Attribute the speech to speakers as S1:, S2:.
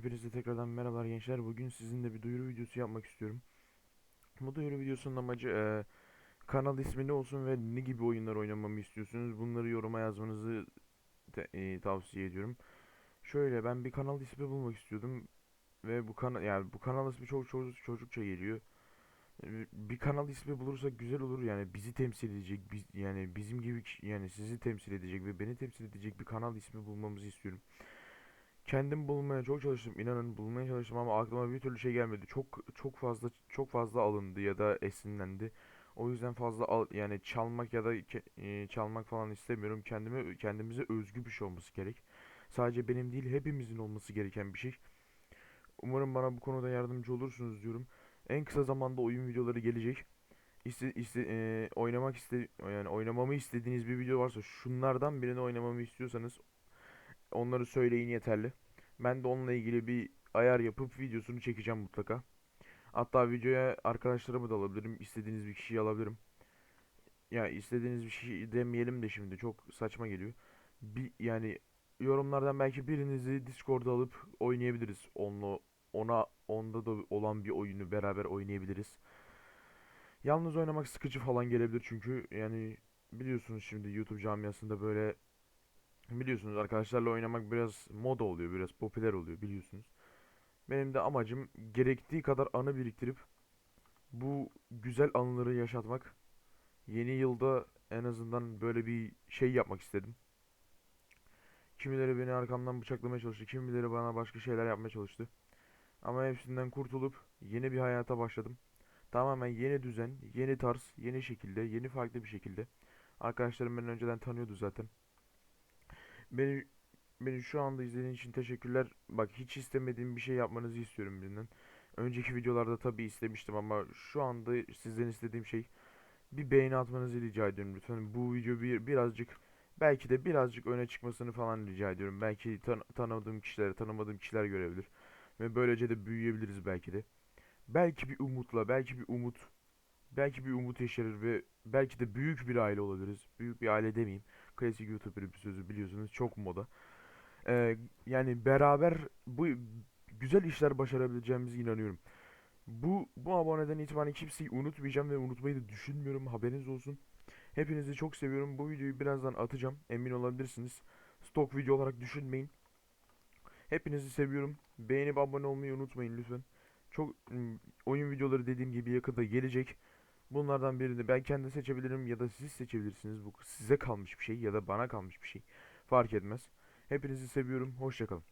S1: Hepinize tekrardan merhabalar gençler. Bugün sizinle bir duyuru videosu yapmak istiyorum. Bu duyuru videosunun amacı eee, kanal ismi ne olsun ve ne gibi oyunlar oynamamı istiyorsunuz? Bunları yoruma yazmanızı te- eee, tavsiye ediyorum. Şöyle ben bir kanal ismi bulmak istiyordum ve bu kanal yani bu kanal ismi çok çocuk çocukça geliyor. Eee, Bir kanal ismi bulursak güzel olur yani bizi temsil edecek biz yani bizim gibi yani sizi temsil edecek ve beni temsil edecek bir kanal ismi bulmamızı istiyorum. Kendim bulmaya çok çalıştım. inanın bulmaya çalıştım ama aklıma bir türlü şey gelmedi. Çok çok fazla çok fazla alındı ya da esinlendi. O yüzden fazla al, yani çalmak ya da e, çalmak falan istemiyorum. Kendime kendimize özgü bir şey olması gerek. Sadece benim değil hepimizin olması gereken bir şey. Umarım bana bu konuda yardımcı olursunuz diyorum. En kısa zamanda oyun videoları gelecek. İste, iste, e, oynamak iste yani oynamamı istediğiniz bir video varsa şunlardan birini oynamamı istiyorsanız onları söyleyin yeterli. Ben de onunla ilgili bir ayar yapıp videosunu çekeceğim mutlaka. Hatta videoya arkadaşlarımı da alabilirim. istediğiniz bir kişiyi alabilirim. Ya istediğiniz bir şey demeyelim de şimdi çok saçma geliyor. Bir yani yorumlardan belki birinizi Discord'a alıp oynayabiliriz. Onunla ona onda da olan bir oyunu beraber oynayabiliriz. Yalnız oynamak sıkıcı falan gelebilir çünkü yani biliyorsunuz şimdi YouTube camiasında böyle biliyorsunuz arkadaşlarla oynamak biraz moda oluyor, biraz popüler oluyor biliyorsunuz. Benim de amacım gerektiği kadar anı biriktirip bu güzel anıları yaşatmak. Yeni yılda en azından böyle bir şey yapmak istedim. Kimileri beni arkamdan bıçaklamaya çalıştı, kimileri bana başka şeyler yapmaya çalıştı. Ama hepsinden kurtulup yeni bir hayata başladım. Tamamen yeni düzen, yeni tarz, yeni şekilde, yeni farklı bir şekilde. Arkadaşlarım beni önceden tanıyordu zaten. Beni beni şu anda izlediğiniz için teşekkürler. Bak hiç istemediğim bir şey yapmanızı istiyorum birinden. Önceki videolarda tabii istemiştim ama şu anda sizden istediğim şey bir beğeni atmanızı rica ediyorum lütfen. Bu video bir birazcık belki de birazcık öne çıkmasını falan rica ediyorum. Belki tan- tanımadığım kişiler, tanımadığım kişiler görebilir ve böylece de büyüyebiliriz belki de. Belki bir umutla, belki bir umut, belki bir umut yeşerir ve belki de büyük bir aile olabiliriz. Büyük bir aile demeyeyim. Klasik YouTuber bir sözü biliyorsunuz çok moda. Ee, yani beraber bu güzel işler başarabileceğimize inanıyorum. Bu bu aboneden itibaren kimseyi unutmayacağım ve unutmayı da düşünmüyorum. Haberiniz olsun. Hepinizi çok seviyorum. Bu videoyu birazdan atacağım. Emin olabilirsiniz. Stok video olarak düşünmeyin. Hepinizi seviyorum. Beğenip abone olmayı unutmayın lütfen. Çok oyun videoları dediğim gibi yakında gelecek. Bunlardan birini ben kendim seçebilirim ya da siz seçebilirsiniz. Bu size kalmış bir şey ya da bana kalmış bir şey. Fark etmez. Hepinizi seviyorum. Hoşça kalın.